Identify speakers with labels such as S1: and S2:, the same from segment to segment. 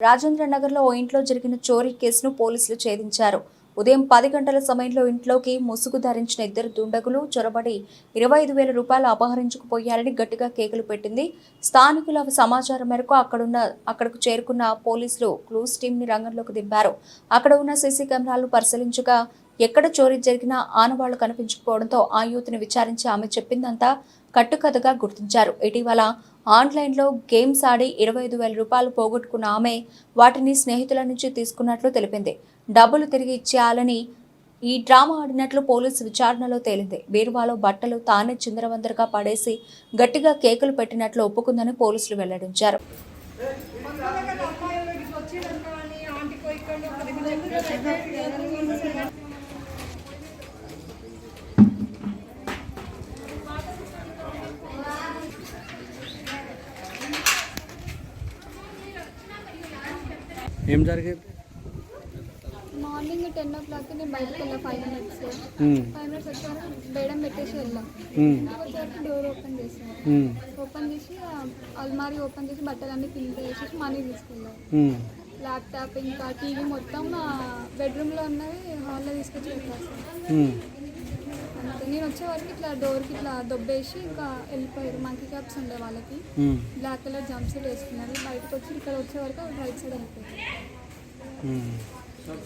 S1: రాజేంద్ర నగర్లో ఓ ఇంట్లో జరిగిన చోరీ కేసును పోలీసులు ఛేదించారు. ఉదయం పది గంటల సమయంలో ఇంట్లోకి ముసుగు ధరించిన ఇద్దరు దుండగులు చొరబడి ఇరవై ఐదు వేల రూపాయలు అపహరించుకుపోయారని గట్టిగా కేకలు పెట్టింది. స్థానికుల సమాచారం మేరకు అక్కడున్న అక్కడకు చేరుకున్న పోలీసులు క్లూస్ టీంని రంగంలోకి దింపారు. అక్కడ ఉన్న సీసీ కెమెరాలు పరిశీలించగా ఎక్కడ చోరీ జరిగినా ఆనవాళ్ళు కనిపించకపోవడంతో ఆ యూత్ని విచారించి ఆమె చెప్పిందంతా కట్టుకథగా గుర్తించారు. ఇటీవల ఆన్లైన్లో గేమ్స్ ఆడి ఇరవై ఐదు వేల రూపాయలు పోగొట్టుకున్న ఆమె వాటిని స్నేహితుల నుంచి తీసుకున్నట్లు తెలిపింది డబ్బులు తిరిగి ఇచ్చేయాలని ఈ డ్రామా ఆడినట్లు పోలీసు విచారణలో తేలింది బీరువాలో బట్టలు తానే చిందరవందరగా పడేసి గట్టిగా కేకులు పెట్టినట్లు ఒప్పుకుందని పోలీసులు వెల్లడించారు
S2: ఏం జరిగేది?
S3: మార్నింగ్ టెన్ ఓ క్లాక్కి నేను బయటకు వెళ్ళా ఫైవ్ మినిట్స్ ఫైవ్ మినిట్స్ వచ్చాక బేడం పెట్టేసి వెళ్ళాం.
S2: ఉమ్,
S3: వచ్చేసరికి డోర్ ఓపెన్ చేసాను
S2: ఉమ్,
S3: ఓపెన్ చేసి అల్మారీ ఓపెన్ చేసి బట్టలన్నీ కింద వేసేసి మనీ తీసుకెళ్ళాం. ల్యాప్టాప్ ఇంకా టీవీ మొత్తం నా బెడ్రూమ్లో ఉన్నవి హాల్లో తీసుకొచ్చి పెట్టేస్తాను
S2: ఉమ్,
S3: అంతే నేను వచ్చే వరకు ఇట్లా డోర్కి ఇట్లా దొబ్బేసి ఇంకా వెళ్ళిపోయారు. మంకీ క్యాప్స్ ఉండే వాళ్ళకి. బ్లాక్ కలర్ జంప్ సూట్ వేసుకున్నారు. బయటకు వచ్చి ఇక్కడ వచ్చే వరకు రైట్ సైడ్ వెళ్ళిపోయారు.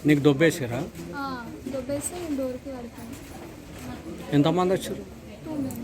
S2: నీకు దొబ్బేసారా?
S3: దొబ్బేసి నేను డోర్కి పడిపోయాను.
S2: ఎంతమంది వచ్చారు?
S3: Two members